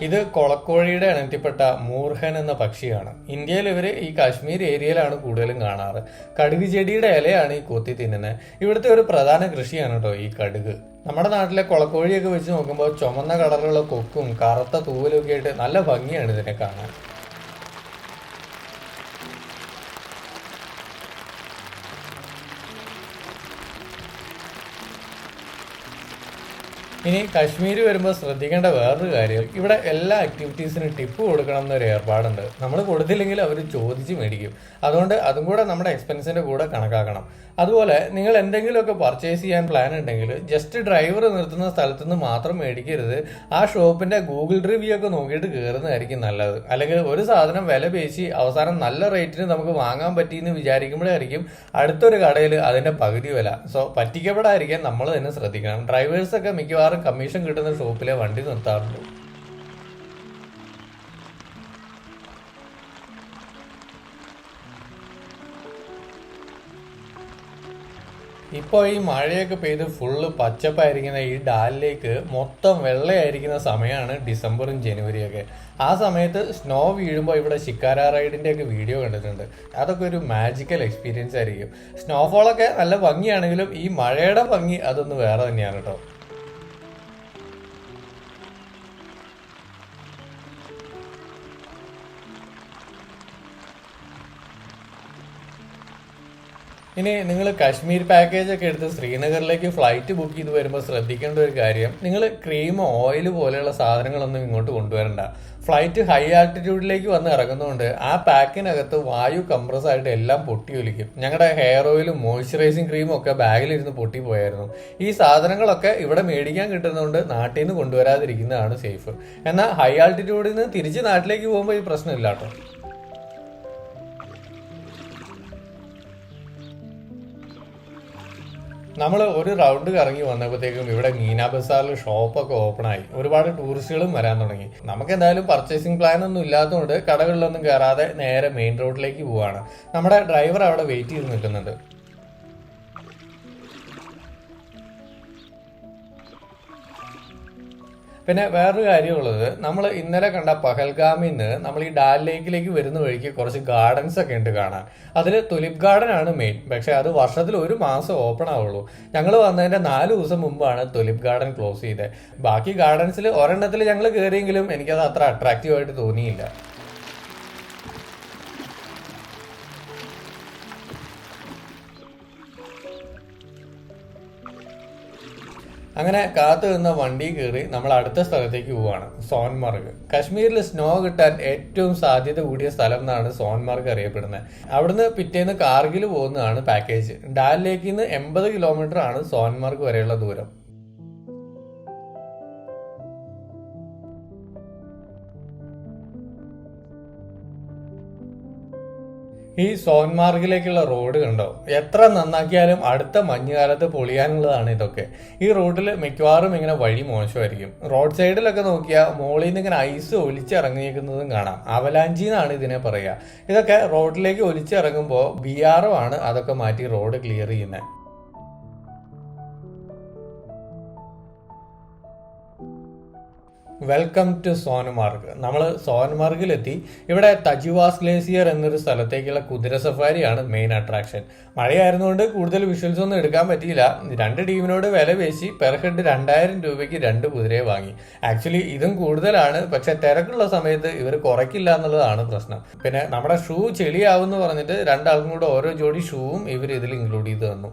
ഇത് കൊളക്കോഴിയുടെ ഇനത്തിൽപ്പെട്ട മൂർഹൻ എന്ന പക്ഷിയാണ്. ഇന്ത്യയിൽ ഇവർ ഈ കാശ്മീർ ഏരിയയിലാണ് കൂടുതലും കാണാറ്. കടുക് ചെടിയുടെ ഇലയാണ് ഈ കൊത്തി തിന്നുന്നത്. ഇവിടുത്തെ ഒരു പ്രധാന കൃഷിയാണ് കേട്ടോ ഈ കടുക്. നമ്മുടെ നാട്ടിലെ കൊളക്കോഴിയൊക്കെ വെച്ച് നോക്കുമ്പോൾ ചുമന്ന കളറുള്ള കൊക്കും കറുത്ത തൂവലും ഒക്കെ ആയിട്ട് നല്ല ഭംഗിയാണ് ഇതിനെ കാണാൻ. ഇനി കാശ്മീർ വരുമ്പോൾ ശ്രദ്ധിക്കേണ്ട വേറൊരു കാര്യം ഇവിടെ എല്ലാ ആക്ടിവിറ്റീസിനും ടിപ്പ് കൊടുക്കണം എന്നൊരു ഏർപ്പാടുണ്ട്. നമ്മൾ കൊടുത്തില്ലെങ്കിൽ അവർ ചോദിച്ച് മേടിക്കും. അതുകൊണ്ട് അതും കൂടെ നമ്മുടെ എക്സ്പെൻസിന്റെ കൂടെ കണക്കാക്കണം. അതുപോലെ നിങ്ങൾ എന്തെങ്കിലുമൊക്കെ പർച്ചേസ് ചെയ്യാൻ പ്ലാൻ ഉണ്ടെങ്കിൽ ജസ്റ്റ് ഡ്രൈവർ നിർത്തുന്ന സ്ഥലത്തു നിന്ന് മാത്രം മേടിക്കരുത്. ആ ഷോപ്പിന്റെ ഗൂഗിൾ റിവ്യൂ ഒക്കെ നോക്കിയിട്ട് കയറുന്നതായിരിക്കും നല്ലത്. അല്ലെങ്കിൽ ഒരു സാധനം വില പേശി അവസാനം നല്ല റേറ്റിന് നമുക്ക് വാങ്ങാൻ പറ്റിയെന്ന് വിചാരിക്കുമ്പോഴായിരിക്കും അടുത്തൊരു കടയിൽ അതിന്റെ പകുതി വില. സോ പറ്റിക്കപ്പെടാതിരിക്കാൻ നമ്മൾ തന്നെ ശ്രദ്ധിക്കണം. ഡ്രൈവേഴ്സൊക്കെ മിക്കവാറും കമ്മീഷൻ കിട്ടുന്ന ഷോപ്പിലെ വണ്ടി നിർത്താറുള്ളൂ ഇപ്പോൾ ഈ മഴയൊക്കെ പെയ്ത് ഫുള്ള് പച്ചപ്പായിരിക്കുന്ന ഈ ഡാലിലേക്ക് മൊത്തം വെള്ളയായിരിക്കുന്ന സമയമാണ് ഡിസംബറും ജനുവരിയൊക്കെ. ആ സമയത്ത് സ്നോ വീഴുമ്പോൾ ഇവിടെ ശിക്കാര റൈഡിന്റെ ഒക്കെ വീഡിയോ കണ്ടിട്ടുണ്ട്. അതൊക്കെ ഒരു മാജിക്കൽ എക്സ്പീരിയൻസ് ആയിരിക്കും. സ്നോഫോളൊക്കെ നല്ല ഭംഗിയാണെങ്കിലും ഈ മഴയുടെ ഭംഗി അതൊന്ന് വേറെ തന്നെയാണ് കേട്ടോ ഇനി നിങ്ങൾ കാശ്മീർ പാക്കേജ് ഒക്കെ എടുത്ത് ശ്രീനഗറിലേക്ക് ഫ്ലൈറ്റ് ബുക്ക് ചെയ്ത് വരുമ്പോൾ ശ്രദ്ധിക്കേണ്ട ഒരു കാര്യം നിങ്ങൾ ക്രീം ഓയിൽ പോലെയുള്ള സാധനങ്ങളൊന്നും ഇങ്ങോട്ട് കൊണ്ടുവരണ്ട. ഫ്ലൈറ്റ് ഹൈ ആൾട്ടിറ്റ്യൂഡിലേക്ക് വന്ന് ഇറങ്ങുന്നതുകൊണ്ട് ആ പാക്കിനകത്ത് വായു കംപ്രസ് ആയിട്ട് എല്ലാം പൊട്ടി ഒലിക്കും. ഞങ്ങളുടെ ഹെയർ ഓയിലും മോയ്സ്ചറൈസിങ് ക്രീമും ഒക്കെ ബാഗിലിരുന്ന് പൊട്ടി പോയായിരുന്നു ഈ സാധനങ്ങളൊക്കെ ഇവിടെ മേടിക്കാൻ കിട്ടുന്നതുകൊണ്ട് നാട്ടിൽ നിന്ന് കൊണ്ടുവരാതിരിക്കുന്നതാണ് സേഫ് എന്നാൽ ഹൈ ആൾട്ടിറ്റ്യൂഡിൽ നിന്ന് തിരിച്ച് നാട്ടിലേക്ക് പോകുമ്പോൾ ഈ പ്രശ്നമില്ല കേട്ടോ നമ്മൾ ഒരു റൗണ്ട് കറങ്ങി വന്നപ്പോഴത്തേക്കും ഇവിടെ മീനാ ബസാറിൽ ഷോപ്പൊക്കെ ഓപ്പൺ ആയി. ഒരുപാട് ടൂറിസ്റ്റുകളും വരാൻ തുടങ്ങി. നമുക്ക് എന്തായാലും പർച്ചേസിംഗ് പ്ലാൻ ഒന്നും ഇല്ലാത്തതുകൊണ്ട് കടകളിലൊന്നും കയറാതെ നേരെ മെയിൻ റോഡിലേക്ക് പോവാണ്. നമ്മുടെ ഡ്രൈവർ അവിടെ വെയിറ്റ് ചെയ്ത് നിൽക്കുന്നുണ്ട്. പിന്നെ വേറൊരു കാര്യമുള്ളത് നമ്മൾ ഇന്നലെ കണ്ട പഹൽഗാമിൽ നിന്ന് നമ്മൾ ഈ ഡാൽ ലേക്കിലേക്ക് വരുന്ന വഴിക്ക് കുറച്ച് ഗാർഡൻസ് ഒക്കെ ഉണ്ട് കാണാൻ. അതിൽ തുലിപ് ഗാർഡൻ ആണ് മെയിൻ. പക്ഷെ അത് വർഷത്തിൽ ഒരു മാസം ഓപ്പൺ ആവുള്ളൂ. ഞങ്ങൾ വന്നതിന്റെ നാല് ദിവസം മുമ്പാണ് തുലിപ് ഗാർഡൻ ക്ലോസ് ചെയ്തത്. ബാക്കി ഗാർഡൻസിൽ ഒരെണ്ണത്തിൽ ഞങ്ങൾ കയറിയെങ്കിലും എനിക്കത് അത്ര അട്രാക്റ്റീവ് ആയിട്ട് തോന്നിയില്ല. അങ്ങനെ കാത്തു നിന്ന വണ്ടി കയറി നമ്മൾ അടുത്ത സ്ഥലത്തേക്ക് പോവാണ് സോൻമാർഗ്. കാശ്മീരിൽ സ്നോ കിട്ടാൻ ഏറ്റവും സാധ്യത കൂടിയ സ്ഥലം എന്നാണ് സോൻമാർഗ് അറിയപ്പെടുന്നത്. അവിടുന്ന് പിറ്റേന്ന് കാർഗിൽ പോകുന്നതാണ് പാക്കേജ് ഡാലിലേക്ക് നിന്ന് എൺപത് കിലോമീറ്റർ ആണ് സോൻമാർഗ് വരെയുള്ള ദൂരം. ഈ സോൻമാർഗിലേക്കുള്ള റോഡ് കണ്ടോ? എത്ര നന്നാക്കിയാലും അടുത്ത മഞ്ഞുകാലത്ത് പൊളിയാനുള്ളതാണ് ഇതൊക്കെ. ഈ റോഡിൽ മിക്കവാറും ഇങ്ങനെ വഴി മോശമായിരിക്കും. റോഡ് സൈഡിലൊക്കെ നോക്കിയാൽ മോളിൽ നിന്ന് ഇങ്ങനെ ഐസ് ഒലിച്ചിറങ്ങിയിരിക്കുന്നതും കാണാം. അവലാഞ്ചി എന്നാണ് ഇതിനെ പറയുക. ഇതൊക്കെ റോഡിലേക്ക് ഒലിച്ചിറങ്ങുമ്പോൾ ബി ആർ ആണ് അതൊക്കെ മാറ്റി റോഡ് ക്ലിയർ ചെയ്യുന്നത് വെൽക്കം ടു സോനമാർഗ് നമ്മൾ സോനമാർഗിലെത്തി ഇവിടെ തജുവാസ് ഗ്ലേസിയർ എന്നൊരു സ്ഥലത്തേക്കുള്ള കുതിര സഫാരിയാണ് മെയിൻ അട്രാക്ഷൻ മഴയായിരുന്നുകൊണ്ട് കൂടുതൽ വിഷ്വൽസ് ഒന്നും എടുക്കാൻ പറ്റിയില്ല. രണ്ട് ടീമിനോട് വില പേശി പെർ ഹെഡ് രണ്ടായിരം രൂപയ്ക്ക് രണ്ട് കുതിരയെ വാങ്ങി. ആക്ച്വലി ഇതും കൂടുതലാണ്. പക്ഷെ തിരക്കുള്ള സമയത്ത് ഇവർ കുറയ്ക്കില്ല എന്നുള്ളതാണ് പ്രശ്നം. പിന്നെ നമ്മുടെ ഷൂ ചെളിയാവും എന്ന് പറഞ്ഞിട്ട് രണ്ടാൾക്കും കൂടെ ഓരോ ജോഡി ഷൂവും ഇവർ ഇതിൽ ഇൻക്ലൂഡ് ചെയ്ത് തന്നു.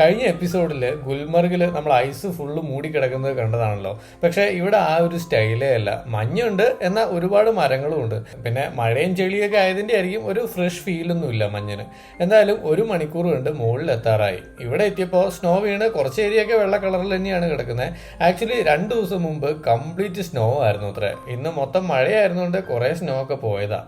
കഴിഞ്ഞ എപ്പിസോഡിൽ ഗുൽമർഗിൽ നമ്മൾ ഐസ് ഫുള്ള് മൂടിക്കിടക്കുന്നത് കണ്ടതാണല്ലോ. പക്ഷെ ഇവിടെ ആ ഒരു സ്റ്റൈലേ അല്ല. മഞ്ഞുണ്ട് എന്നാൽ ഒരുപാട് മരങ്ങളും ഉണ്ട് പിന്നെ മഴയും ചെളിയൊക്കെ ആയതിന്റെ ആയിരിക്കും ഒരു ഫ്രഷ് ഫീലൊന്നും ഇല്ല മഞ്ഞിന്. എന്തായാലും ഒരു മണിക്കൂർ കൊണ്ട് മുകളിൽ എത്താറായി ഇവിടെ എത്തിയപ്പോൾ സ്നോ വീണ് കുറച്ച് ഏരിയയൊക്കെ വെള്ള കളറിൽ തന്നെയാണ് കിടക്കുന്നത് ആക്ച്വലി രണ്ട് ദിവസം മുമ്പ് കംപ്ലീറ്റ് സ്നോ ആയിരുന്നു അത്രേ. ഇന്ന് മൊത്തം മഴയായിരുന്നുകൊണ്ട് കുറേ സ്നോ ഒക്കെ പോയതാ.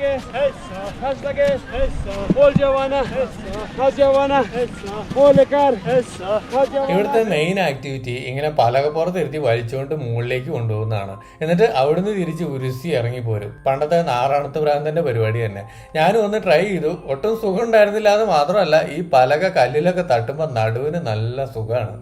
Hesage, Hessa, Hasdage, Hessa, Moljavana, Hessa, Hajavana, Hessa, Molekar, Hessa, Hajavana. ഇവിടുത്തെ മെയിൻ ആക്ടിവിറ്റി ഇങ്ങനെ പലക ഇരുത്തി വലിച്ചുകൊണ്ട് മുകളിലേക്ക് കൊണ്ടുപോകുന്നതാണ്. എന്നിട്ട് അവിടുന്ന് തിരിച്ച് ഉരുസി ഇറങ്ങി പോരും പണ്ടത്തെ നാറാണത്ത് ഭ്രാന്തന്റെ പരിപാടി തന്നെ. ഞാനും ഒന്ന് ട്രൈ ചെയ്തു. ഒട്ടും സുഖം ഉണ്ടായിരുന്നില്ല അത് മാത്രമല്ല ഈ പലക കല്ലിലൊക്കെ തട്ടുമ്പോൾ നടുവിന് നല്ല സുഖമാണ്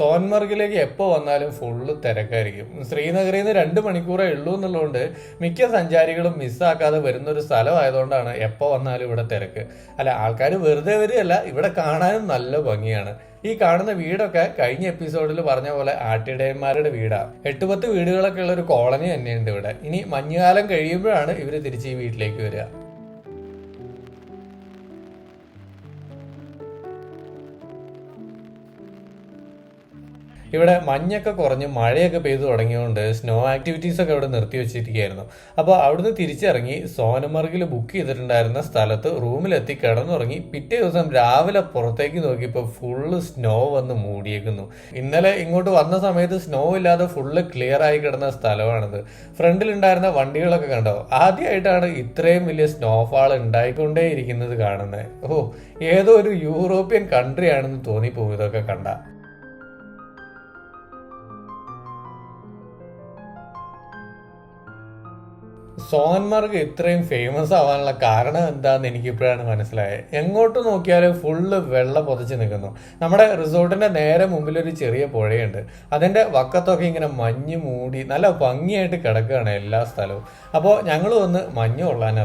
സോൻമർഗിലേക്ക് എപ്പോൾ വന്നാലും ഫുള്ള് തിരക്കായിരിക്കും. ശ്രീനഗറിൽ നിന്ന് രണ്ട് മണിക്കൂറേ ഉള്ളൂ എന്നുള്ളതുകൊണ്ട് മിക്ക സഞ്ചാരികളും മിസ്സാക്കാതെ വരുന്ന ഒരു സ്ഥലമായതുകൊണ്ടാണ് എപ്പോൾ വന്നാലും ഇവിടെ തിരക്ക്. അല്ല ആൾക്കാർ വെറുതെ വരികയല്ല ഇവിടെ കാണാനും നല്ല ഭംഗിയാണ്. ഈ കാണുന്ന വീടൊക്കെ കഴിഞ്ഞ എപ്പിസോഡിൽ പറഞ്ഞ പോലെ ആട്ടിടയന്മാരുടെ വീടാണ് എട്ട് പത്ത് വീടുകളൊക്കെ ഉള്ള ഒരു കോളനി തന്നെയുണ്ട് ഇവിടെ. ഇനി മഞ്ഞുകാലം കഴിയുമ്പോഴാണ് ഇവർ തിരിച്ച് ഈ വീട്ടിലേക്ക് വരിക. ഇവിടെ മഞ്ഞൊക്കെ കുറഞ്ഞ് മഴയൊക്കെ പെയ്തു തുടങ്ങിയതുകൊണ്ട് സ്നോ ആക്ടിവിറ്റീസ് ഒക്കെ ഇവിടെ നിർത്തി വെച്ചിരിക്കുകയായിരുന്നു. അപ്പോൾ അവിടുന്ന് തിരിച്ചിറങ്ങി സോനമർഗിൽ ബുക്ക് ചെയ്തിട്ടുണ്ടായിരുന്ന സ്ഥലത്ത് റൂമിലെത്തി കിടന്നുറങ്ങി പിറ്റേ ദിവസം രാവിലെ പുറത്തേക്ക് നോക്കിയപ്പോൾ ഫുള്ള് സ്നോ വന്ന് മൂടിയേക്കുന്നു. ഇന്നലെ ഇങ്ങോട്ട് വന്ന സമയത്ത് സ്നോ ഇല്ലാതെ ഫുള്ള് ക്ലിയർ ആയി കിടന്ന സ്ഥലമാണിത്. ഫ്രണ്ടിലുണ്ടായിരുന്ന വണ്ടികളൊക്കെ കണ്ടോ? ആദ്യമായിട്ടാണ് ഇത്രയും വലിയ സ്നോഫാൾ ഉണ്ടായിക്കൊണ്ടേയിരിക്കുന്നത് കാണുന്നത്. ഓ ഏതോ ഒരു യൂറോപ്യൻ കൺട്രി ആണെന്ന് തോന്നിപ്പോകും ഇതൊക്കെ കണ്ട. സോൻമാർഗ് ഇത്രയും ഫേമസ് ആവാനുള്ള കാരണം എന്താന്ന് എനിക്ക് ഇപ്പോഴാണ് മനസ്സിലായത് എങ്ങോട്ട് നോക്കിയാലും ഫുള്ള് വെള്ളം പൊതച്ച് നിൽക്കുന്നു. നമ്മുടെ റിസോർട്ടിന്റെ നേരെ മുമ്പിൽ ഒരു ചെറിയ പുഴയുണ്ട്. അതിന്റെ വക്കത്തൊക്കെ ഇങ്ങനെ മഞ്ഞ് മൂടി നല്ല ഭംഗിയായിട്ട് കിടക്കുകയാണ് എല്ലാ സ്ഥലവും. അപ്പോൾ ഞങ്ങൾ വന്ന് മഞ്ഞ് കൊള്ളാൻ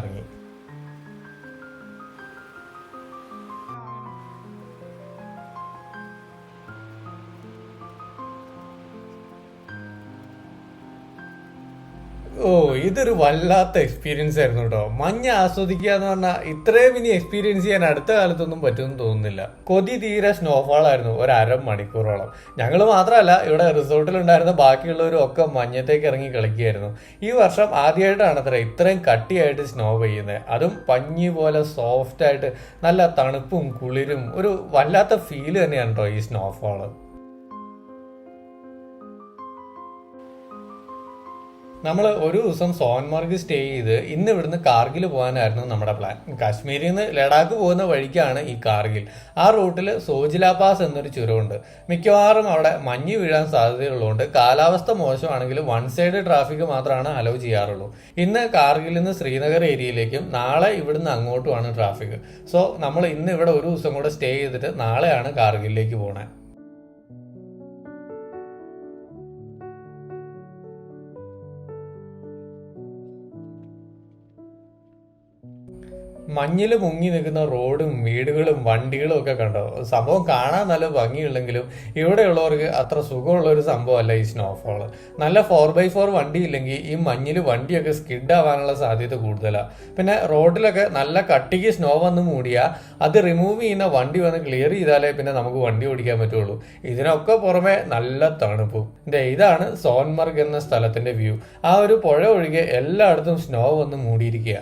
ഓ ഇതൊരു വല്ലാത്ത എക്സ്പീരിയൻസ് ആയിരുന്നു കേട്ടോ മഞ്ഞ ആസ്വദിക്കുക എന്ന് പറഞ്ഞാൽ ഇത്രയും ഇനി എക്സ്പീരിയൻസ് ചെയ്യാൻ അടുത്ത കാലത്തൊന്നും പറ്റുമെന്ന് തോന്നുന്നില്ല. കൊതി തീരെ സ്നോഫാൾ ആയിരുന്നു ഒരു അര മണിക്കൂറോളം ഞങ്ങൾ മാത്രമല്ല ഇവിടെ റിസോർട്ടിൽ ഉണ്ടായിരുന്ന ബാക്കിയുള്ളവരും ഒക്കെ മഞ്ഞത്തേക്ക് ഇറങ്ങി കളിക്കുകയായിരുന്നു. ഈ വർഷം ആദ്യമായിട്ടാണ് അത്ര ഇത്രയും കട്ടിയായിട്ട് സ്നോ പെയ്യുന്നത് അതും പഞ്ഞി പോലെ സോഫ്റ്റ് ആയിട്ട് നല്ല തണുപ്പും കുളിരും ഒരു വല്ലാത്ത ഫീൽ തന്നെയാണ് കേട്ടോ ഈ സ്നോഫാൾ നമ്മൾ ഒരു ദിവസം സോൻമാർഗ് സ്റ്റേ ചെയ്ത് ഇന്ന് ഇവിടുന്ന് കാർഗിൽ പോകാനായിരുന്നു നമ്മുടെ പ്ലാൻ കാശ്മീരിൽ നിന്ന് ലഡാക്ക് പോകുന്ന വഴിക്കാണ് ഈ കാർഗിൽ. ആ റൂട്ടിൽ സോജിലാ പാസ് എന്നൊരു ചുരമുണ്ട്. മിക്കവാറും അവിടെ മഞ്ഞ് വീഴാൻ സാധ്യതയുള്ളതുകൊണ്ട് കാലാവസ്ഥ മോശമാണെങ്കിൽ വൺ സൈഡ് ട്രാഫിക് മാത്രമാണ് അലോ ചെയ്യാറുള്ളൂ. ഇന്ന് കാർഗിൽ നിന്ന് ശ്രീനഗർ ഏരിയയിലേക്കും നാളെ ഇവിടുന്ന് അങ്ങോട്ടുമാണ് ട്രാഫിക് സോ നമ്മൾ ഇന്ന് ഇവിടെ ഒരു ദിവസം കൂടെ സ്റ്റേ ചെയ്തിട്ട് നാളെയാണ് കാർഗിലേക്ക് പോണേ. മഞ്ഞിൽ മുങ്ങി നിൽക്കുന്ന റോഡും വീടുകളും വണ്ടികളും ഒക്കെ കണ്ടോ? സംഭവം കാണാൻ നല്ല ഭംഗിയുള്ളെങ്കിലും ഇവിടെയുള്ളവർക്ക് അത്ര സുഖമുള്ള ഒരു സംഭവമല്ല ഈ സ്നോഫോൾ നല്ല ഫോർ ബൈ ഫോർ വണ്ടി ഇല്ലെങ്കിൽ ഈ മഞ്ഞിൽ വണ്ടിയൊക്കെ സ്കിഡ് ആവാനുള്ള സാധ്യത കൂടുതലാണ് പിന്നെ റോഡിലൊക്കെ നല്ല കട്ടിക്ക് സ്നോ വന്ന് മൂടിയാൽ അത് റിമൂവ് ചെയ്യുന്ന വണ്ടി വന്ന് ക്ലിയർ ചെയ്താലേ പിന്നെ നമുക്ക് വണ്ടി ഓടിക്കാൻ പറ്റുള്ളൂ. ഇതിനൊക്കെ പുറമെ നല്ല തണുപ്പും. ഇതാണ് സോൻമർഗ് എന്ന സ്ഥലത്തിന്റെ വ്യൂ ആ ഒരു പുഴ ഒഴികെ എല്ലായിടത്തും സ്നോ വന്ന് മൂടിയിരിക്കുക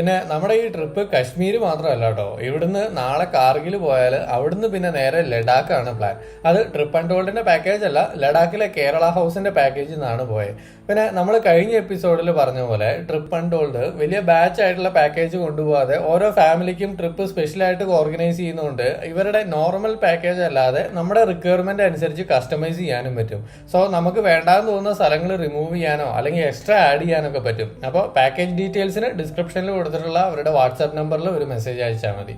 പിന്നെ നമ്മുടെ ഈ ട്രിപ്പ് കശ്മീർ മാത്രമല്ല കേട്ടോ ഇവിടുന്ന് നാളെ കാർഗിൽ പോയാൽ അവിടുന്ന് പിന്നെ നേരെ ലഡാക്കാണ് പ്ലാൻ അത് ട്രിപ്പ് ആൻഡ് ടോൾഡിന്റെ പാക്കേജ് അല്ല ലഡാക്കിലെ കേരള ഹൗസിന്റെ പാക്കേജിൽ നിന്നാണ് പോയത് പിന്നെ നമ്മൾ കഴിഞ്ഞ എപ്പിസോഡിൽ പറഞ്ഞ പോലെ ട്രിപ്പ് ആൻഡ് ടോൾഡ് വലിയ ബാച്ച് ആയിട്ടുള്ള പാക്കേജ് കൊണ്ടുപോകാതെ ഓരോ ഫാമിലിക്കും ട്രിപ്പ് സ്പെഷ്യലായിട്ട് ഓർഗനൈസ് ചെയ്യുന്നതുകൊണ്ട് ഇവരുടെ നോർമൽ പാക്കേജ് അല്ലാതെ നമ്മുടെ റിക്വയർമെന്റ് അനുസരിച്ച് കസ്റ്റമൈസ് ചെയ്യാനും പറ്റും. സോ നമുക്ക് വേണ്ടാന്ന് തോന്നുന്ന സ്ഥലങ്ങൾ റിമൂവ് ചെയ്യാനോ അല്ലെങ്കിൽ എക്സ്ട്രാ ആഡ് ചെയ്യാനൊക്കെ പറ്റും. അപ്പോൾ പാക്കേജ് ഡീറ്റെയിൽസിന് ഡിസ്ക്രിപ്ഷനിൽ കൊടുത്തിട്ടുള്ള അവരുടെ വാട്സാപ്പ് നമ്പറിൽ ഒരു മെസ്സേജ് അയച്ചാൽ മതി.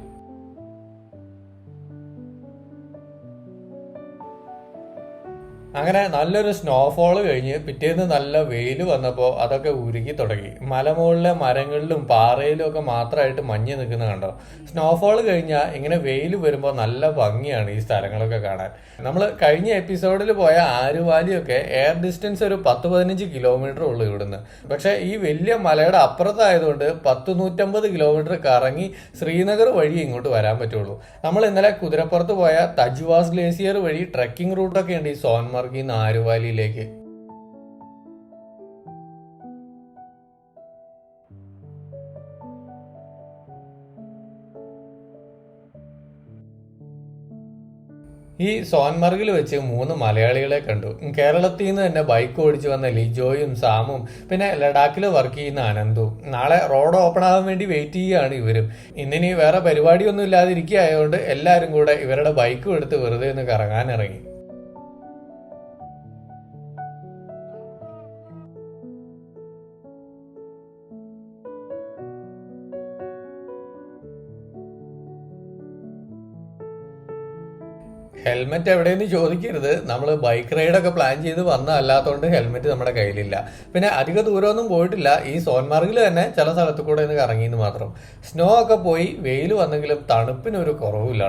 അങ്ങനെ നല്ലൊരു സ്നോഫോൾ കഴിഞ്ഞ് പിറ്റേന്ന് നല്ല വെയിൽ വന്നപ്പോൾ അതൊക്കെ ഉരുകി തുടങ്ങി. മലമുകളിലെ മരങ്ങളിലും പാറയിലും ഒക്കെ മാത്രമായിട്ട് മഞ്ഞ് നിൽക്കുന്ന കണ്ടോ? സ്നോഫോൾ കഴിഞ്ഞാൽ ഇങ്ങനെ വെയിൽ വരുമ്പോൾ നല്ല ഭംഗിയാണ് ഈ സ്ഥലങ്ങളൊക്കെ കാണാൻ. നമ്മൾ കഴിഞ്ഞ എപ്പിസോഡിൽ പോയ ആരുവാലിയൊക്കെ എയർ ഡിസ്റ്റൻസ് ഒരു പത്ത് പതിനഞ്ച് കിലോമീറ്റർ ഉള്ളു ഇവിടുന്ന്. പക്ഷേ ഈ വലിയ മലയുടെ അപ്പുറത്തായതുകൊണ്ട് പത്ത് നൂറ്റമ്പത് കിലോമീറ്റർ കറങ്ങി ശ്രീനഗർ വഴി ഇങ്ങോട്ട് വരാൻ പറ്റുള്ളൂ. നമ്മൾ ഇന്നലെ കുതിരപ്പുറത്ത് പോയ തജ്വാസ് ഗ്ലേസിയർ വഴി ട്രക്കിംഗ് റൂട്ടൊക്കെ ഉണ്ട് ഈ സോൻമാർഗിൽ നിന്ന് ആരുവാലിയിലേക്ക് ഈ സോൻമർഗിൽ വെച്ച് മൂന്ന് മലയാളികളെ കണ്ടു. കേരളത്തിൽ നിന്ന് തന്നെ ബൈക്ക് ഓടിച്ചു വന്ന ലിജോയും സാമും പിന്നെ ലഡാക്കിൽ വർക്ക് ചെയ്യുന്ന അനന്തും. നാളെ റോഡ് ഓപ്പൺ ആകാൻ വേണ്ടി വെയിറ്റ് ചെയ്യുകയാണ് ഇവരും. ഇന്നിനി വേറെ പരിപാടിയൊന്നും ഇല്ലാതിരിക്കുകയായതുകൊണ്ട് എല്ലാവരും കൂടെ ഇവരുടെ ബൈക്കും എടുത്ത് വെറുതെ ഒന്ന് കറങ്ങാൻ ഹെൽമെറ്റ് എവിടെയെന്ന് ചോദിക്കരുത്. നമ്മൾ ബൈക്ക് റൈഡൊക്കെ പ്ലാൻ ചെയ്ത് വന്ന അല്ലാത്തതുകൊണ്ട് ഹെൽമെറ്റ് നമ്മുടെ കയ്യിലില്ല. പിന്നെ അധിക ദൂരമൊന്നും പോയിട്ടില്ല. ഈ സോൻമാർഗിൽ തന്നെ ചില സ്ഥലത്ത് കൂടെ ഒന്ന് കറങ്ങിയെന്ന് മാത്രം. സ്നോ ഒക്കെ പോയി വെയിൽ വന്നെങ്കിലും തണുപ്പിനൊരു കുറവില്ല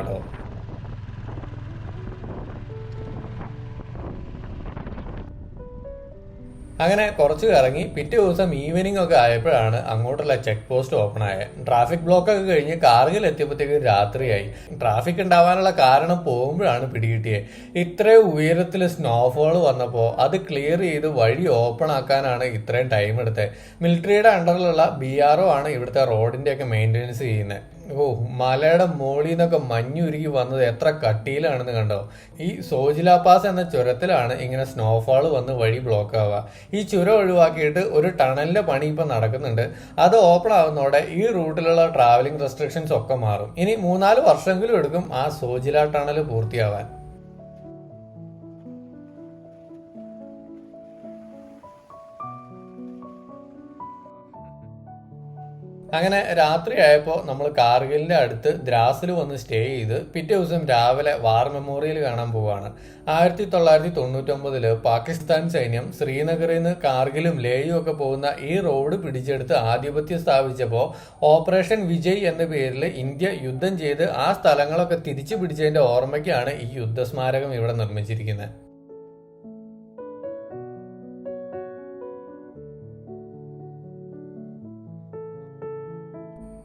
അങ്ങനെ കുറച്ച് കറങ്ങി പിറ്റേ ദിവസം ഈവനിങ് ഒക്കെ ആയപ്പോഴാണ് അങ്ങോട്ടുള്ള ചെക്ക് പോസ്റ്റ് ഓപ്പൺ ആയത് ട്രാഫിക് ബ്ലോക്ക് ഒക്കെ കഴിഞ്ഞ് കാർഗിൽ എത്തിയപ്പോഴത്തേക്ക് രാത്രിയായി. ട്രാഫിക് ഉണ്ടാവാനുള്ള കാരണം പോകുമ്പോഴാണ് പിടികിട്ടിയത് ഇത്രയും ഉയരത്തിൽ സ്നോഫോൾ വന്നപ്പോൾ അത് ക്ലിയർ ചെയ്ത് വഴി ഓപ്പൺ ആക്കാനാണ് ഇത്രയും ടൈം എടുത്തത്. മിലിറ്ററിയുടെ അണ്ടറിലുള്ള ബി ആർ ഒ ആണ് ഇവിടുത്തെ റോഡിന്റെ ഒക്കെ മെയിന്റെനൻസ് ചെയ്യുന്നത്. ഓ മലയുടെ മോളിൽ നിന്നൊക്കെ മഞ്ഞുരുകി വന്നത് എത്ര കട്ടിയിലാണെന്ന് കണ്ടോ. ഈ സോജില പാസ് എന്ന ചുരത്തിലാണ് ഇങ്ങനെ സ്നോഫാൾ വന്ന് വഴി ബ്ലോക്ക് ആവുക. ഈ ചുരം ഒഴിവാക്കിയിട്ട് ഒരു ടണലിന്റെ പണി ഇപ്പം നടക്കുന്നുണ്ട്. അത് ഓപ്പൺ ആവുന്നതോടെ ഈ റൂട്ടിലുള്ള ട്രാവലിംഗ് റെസ്ട്രിക്ഷൻസ് ഒക്കെ മാറും. ഇനി മൂന്നാൽ വർഷമെങ്കിലും എടുക്കും ആ സോജില ടണൽ പൂർത്തിയാവാൻ. അങ്ങനെ രാത്രിയായപ്പോൾ നമ്മൾ കാർഗിലിന്റെ അടുത്ത് ദ്രാസിൽ വന്ന് സ്റ്റേ ചെയ്ത് പിറ്റേ ദിവസം രാവിലെ വാർ മെമ്മോറിയൽ കാണാൻ പോവുകയാണ് ആയിരത്തി തൊള്ളായിരത്തി തൊണ്ണൂറ്റൊമ്പതിൽ പാകിസ്ഥാൻ സൈന്യം ശ്രീനഗറിൽ നിന്ന് കാർഗിലും ലേയും ഒക്കെ പോകുന്ന ഈ റോഡ് പിടിച്ചെടുത്ത് ആധിപത്യം സ്ഥാപിച്ചപ്പോൾ ഓപ്പറേഷൻ വിജയ് എന്ന പേരിൽ ഇന്ത്യ യുദ്ധം ചെയ്ത് ആ സ്ഥലങ്ങളൊക്കെ തിരിച്ചു പിടിച്ചതിന്റെ ഓർമ്മയ്ക്കാണ് ഈ യുദ്ധസ്മാരകം ഇവിടെ നിർമ്മിച്ചിരിക്കുന്നത്.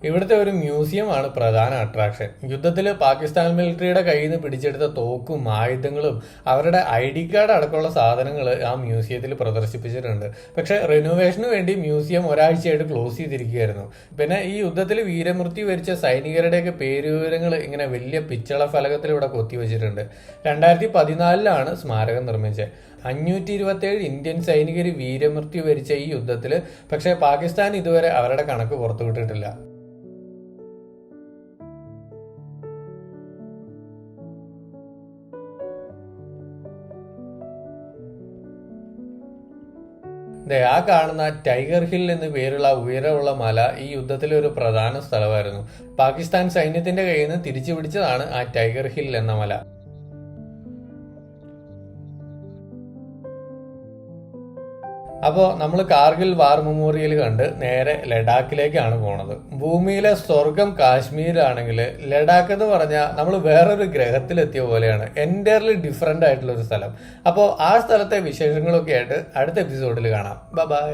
ഇവിടുത്തെ ഒരു മ്യൂസിയമാണ് പ്രധാന അട്രാക്ഷൻ യുദ്ധത്തിൽ പാകിസ്ഥാൻ മിലിറ്ററിയുടെ കയ്യിൽ നിന്ന് പിടിച്ചെടുത്ത തോക്കും ആയുധങ്ങളും അവരുടെ ഐ ഡി കാർഡ് അടക്കമുള്ള സാധനങ്ങൾ ആ മ്യൂസിയത്തിൽ പ്രദർശിപ്പിച്ചിട്ടുണ്ട്. പക്ഷെ റിനോവേഷന് വേണ്ടി മ്യൂസിയം ഒരാഴ്ചയായിട്ട് ക്ലോസ് ചെയ്തിരിക്കുകയായിരുന്നു. പിന്നെ ഈ യുദ്ധത്തിൽ വീരമൃത്യു വരിച്ച സൈനികരുടെയൊക്കെ പേരുവിവരങ്ങൾ ഇങ്ങനെ വലിയ പിച്ചള ഫലകത്തിൽ ഇവിടെ കൊത്തിവെച്ചിട്ടുണ്ട് രണ്ടായിരത്തി പതിനാലിലാണ് സ്മാരകം നിർമ്മിച്ചത്. അഞ്ഞൂറ്റി ഇരുപത്തിയേഴ് ഇന്ത്യൻ സൈനികർ വീരമൃത്യു വരിച്ച ഈ യുദ്ധത്തിൽ പക്ഷേ പാകിസ്ഥാൻ ഇതുവരെ അവരുടെ കണക്ക് പുറത്തുവിട്ടിട്ടില്ല. ആ കാണുന്ന ടൈഗർ ഹിൽ എന്ന് പേരുള്ള ഉയരമുള്ള മല ഈ യുദ്ധത്തിലെ ഒരു പ്രധാന സ്ഥലമായിരുന്നു. പാകിസ്ഥാൻ സൈന്യത്തിന്റെ കയ്യിൽ നിന്ന് തിരിച്ചു പിടിച്ചതാണ് ആ ടൈഗർ ഹിൽ എന്ന മല. അപ്പോൾ നമ്മൾ കാർഗിൽ വാർ മെമ്മോറിയൽ കണ്ട് നേരെ ലഡാക്കിലേക്കാണ് പോണത്. ഭൂമിയിലെ സ്വർഗം കാശ്മീരാണെങ്കിൽ ലഡാക്ക് എന്ന് പറഞ്ഞാൽ നമ്മൾ വേറൊരു ഗ്രഹത്തിലെത്തിയ പോലെയാണ്. എന്റയർലി ഡിഫറെന്റ് ആയിട്ടുള്ള ഒരു സ്ഥലം. അപ്പോൾ ആ സ്ഥലത്തെ വിശേഷങ്ങളൊക്കെ ആയിട്ട് അടുത്ത എപ്പിസോഡിൽ കാണാം. ബൈ